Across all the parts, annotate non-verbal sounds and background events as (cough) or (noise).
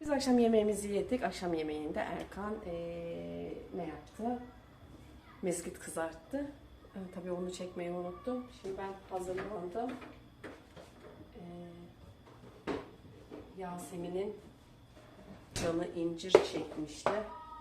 Biz akşam yemeğimizi yedik. Akşam yemeğinde Erkan eee, ne yaptı? Mezgit kızarttı. Ee, tabii onu çekmeyi unuttum. Şimdi ben hazırlandım. Ee, Yasemin'in canı incir çekmişti.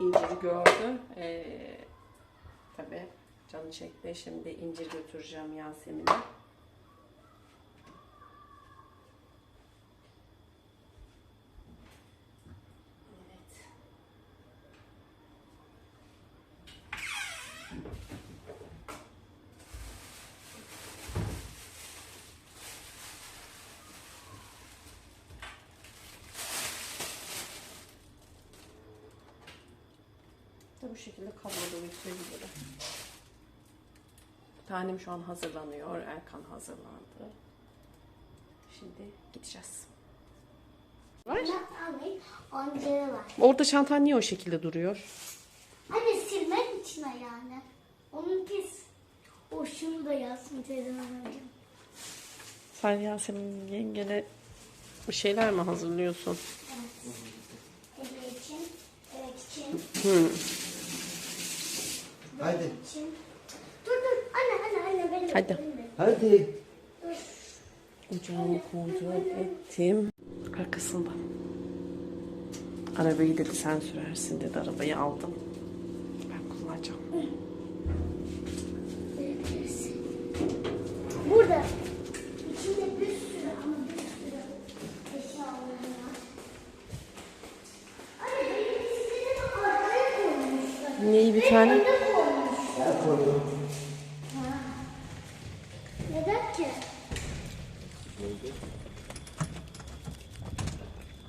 İnciri gördü. Ee, tabii canı çekti. Şimdi incir götüreceğim Yasemin'e. Bu şekilde kabloda götürebilirim. Tanem şu an hazırlanıyor. Erkan hazırlandı. Şimdi gideceğiz. Var. Var. Orada çantan niye o şekilde duruyor? Anne silmek için yani. Onun pis. O şunu da yazsın teyzem önce. Sen Yasemin yengene bir şeyler mi hazırlıyorsun? Evet için. Evet için. Hı. Hadi. Dur dur. Anne anne anne benim. Hadi. benim. Hadi. Ocağımı kontrol ettim. Arkasında. Arabayı dedi sen sürersin dedi. Arabayı aldım. Ben kullanacağım. Burada. İçinde bir sürü ama bir sürü eşyalarım var. Neyi bir tane?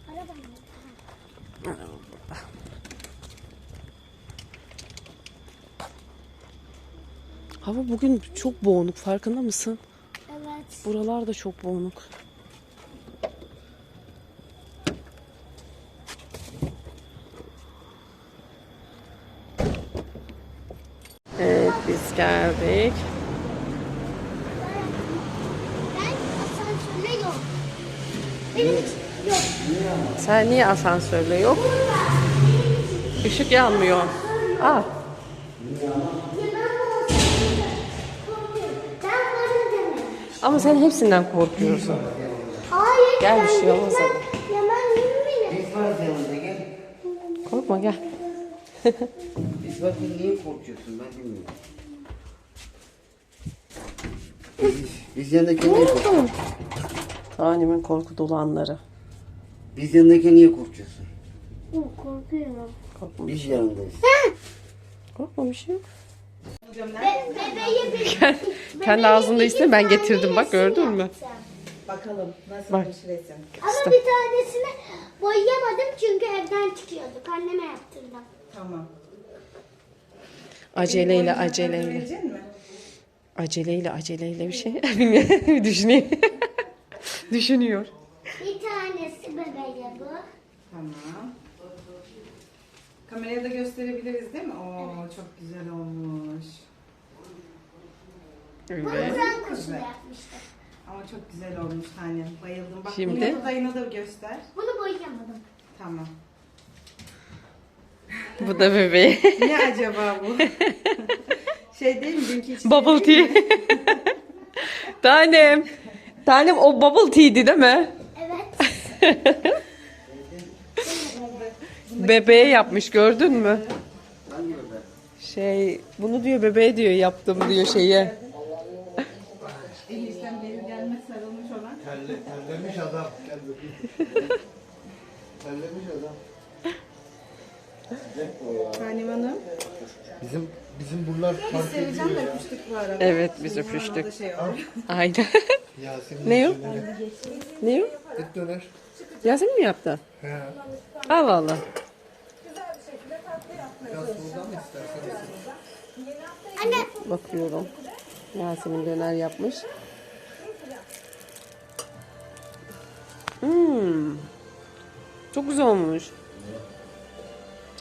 Araba? Hava bugün çok boğunuk farkında mısın? Evet. Buralar da çok boğunuk. Evet biz geldik. Ben asansörle yok. Benim için yok. Sen niye asansörle yok? Işık yanmıyor. Demedim. ama sen hepsinden korkuyorsun. Hayır. Gel, bir şey olmaz. Korkma gel. Biz bakın niye korkuyorsun ben bilmiyorum. Biz, biz yanındayken niye korkuyorsun? Tanemin korku dolu anları. Biz yanındayken niye korkuyorsun? Korkuyorum. Korkma, Biz yanındayız. korkma bir şey yok. Be bebeğe bir... (laughs) Kendi ağzında istedin ben getirdim bak gördün mü? Bakalım nasıl Bak. bir resim. Ama bir tanesini boyayamadım çünkü evden çıkıyorduk. Anneme yaptırdım. Tamam. Aceleyle aceleyle. mi? Aceleyle aceleyle bir şey. (laughs) Bilmiyorum. Bir düşüneyim. Düşünüyor. Bir tanesi bebeğe bu. Tamam. Kameraya da gösterebiliriz değil mi? Oo çok güzel olmuş. Bunu Evet. sen kuşla yapmıştım. Ama çok güzel olmuş tanem. Bayıldım. Bak Şimdi? bunu da dayına da göster. Bunu boyayamadım. Tamam. Bu da bebeği. (laughs) Ne acaba bu? (laughs) şey değil mi? Dünkü içinde Bubble değil tea. (laughs) Tanem. Tanem o bubble tea'di değil mi? Evet. (laughs) Bebeğe yapmış gördün mü? Şey bunu diyor bebeğe diyor yaptım diyor şeye. Enişten beri gelme sarılmış olan. Terle, terlemiş adam. Terlemiş adam. Tanem Hanım. Bizim bizim bunlar fark Seveceğim de ya. öpüştük bu arada. Evet biz öpüştük. şey. (laughs) Aynen. Yasemin Ne o? ne o? Et döner. Yasemin mi yaptı? He. Biraz soldan mı isterseniz? Anne Bakıyorum. Yasemin döner yapmış. Hmm. Çok güzel olmuş.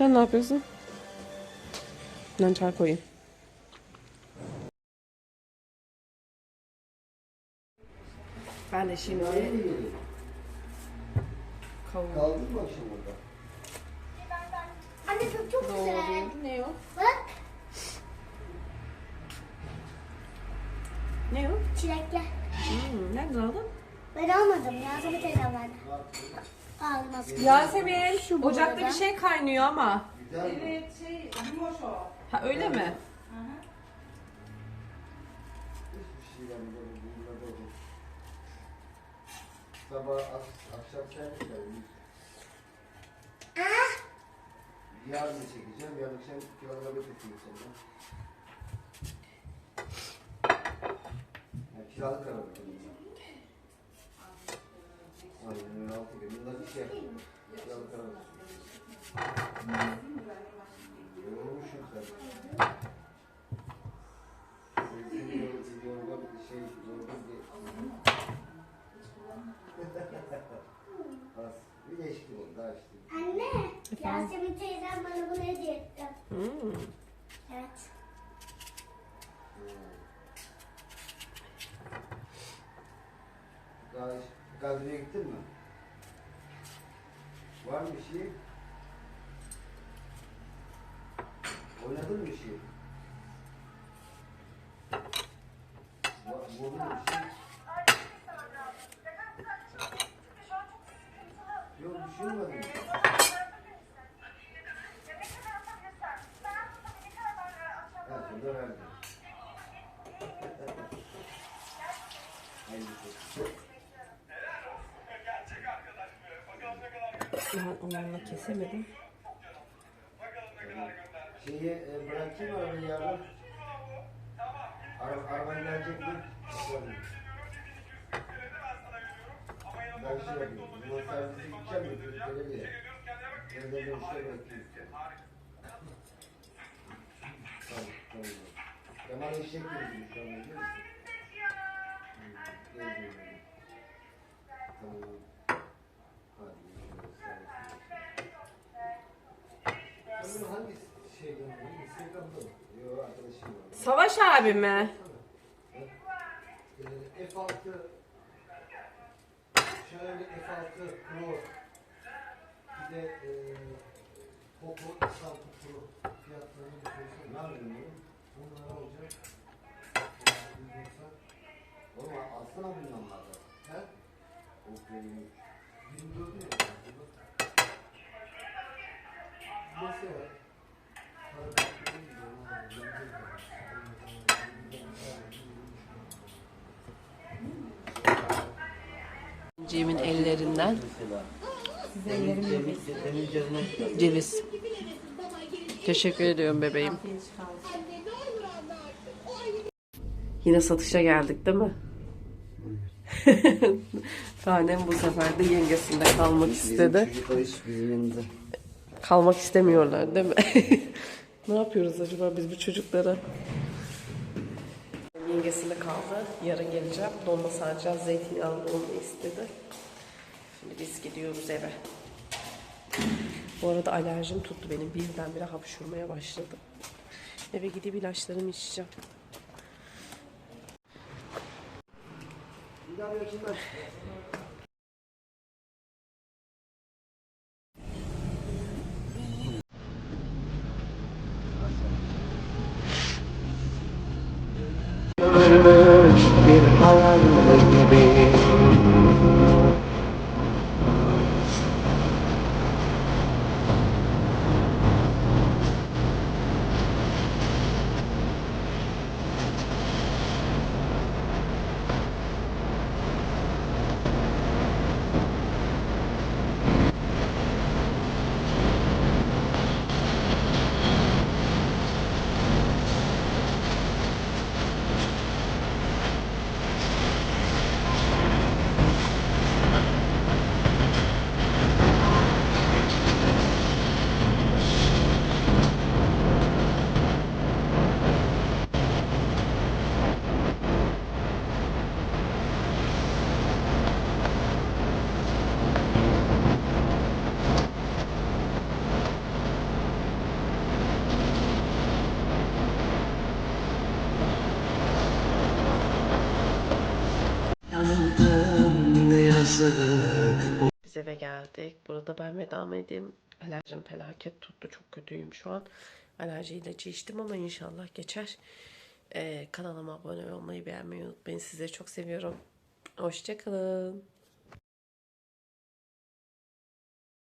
Sen ne yapıyorsun? Ben çay koyayım. Ben de şimdi Kavun Kaldın mı akşam orada? Anne çok çok güzel. Ne o? Bak Ne o? çilekler. Hmm, nereden aldın? Ben almadım. Yasemin teyzem verdi. Almaz. Yasemin, Şu ocakta arada. bir şey kaynıyor ama. Evet şey yumuş o. Ha öyle mi? Şey. Sabah ak- akşam sen geldin. Yarın da çekeceğim. Yarın akşam kilometre çekeyim senden. Yani kiralık araba. Anne. Yasemin teyzem bana bunu hediye etti. Hmm. Evet. Daha Gazi'ye gittin mi? Var mı bir şey? Oynadın mı bir şey? Var, vurdun mu bir şey? Yok düşünmedim. Ben onunla kesemedim. Şeyi e, bırakayım arabayı yarın? Ara, araban gelecek mi? Ben şey yapayım. Yol servise gideceğim de çocuklara diye. Evde dönüşte bırakayım. Tamam, tamam. Kemal eşek gözüküyor şu an. Tamam. Hadi görüşürüz. Sen hangi şeyden? Instagram'da mı? Yok arkadaşım var. Savaş abi mi? Ee, F6 şöyle F6 Pro bir de e, Poco X6 Pro fiyatlarını bir söylesene. Ne yapayım bunu? Bunlar olacak. 190. Oğlum alsana bunlardan. He? Poco 23. 24 ne ya? Cem'in ellerinden ceviz. Teşekkür ediyorum bebeğim. Yine satışa geldik değil mi? (laughs) Tanem bu sefer de yengesinde kalmak istedi. Kalmak istemiyorlar değil mi? (laughs) ne yapıyoruz acaba biz bu çocuklara? Yengesinde kaldı. Yarın geleceğim. Dolma saracağız. Zeytinyağlı dolma istedi. Şimdi biz gidiyoruz eve. Bu arada alerjim tuttu benim. Birdenbire hapşurmaya başladı. Eve gidip ilaçlarımı içeceğim. kızı. E, Biz eve geldik. Burada ben veda edeyim. Alerjim felaket tuttu. Çok kötüyüm şu an. Alerji ilacı içtim ama inşallah geçer. Ee, kanalıma abone olmayı beğenmeyi unutmayın. Sizleri çok seviyorum. Hoşçakalın.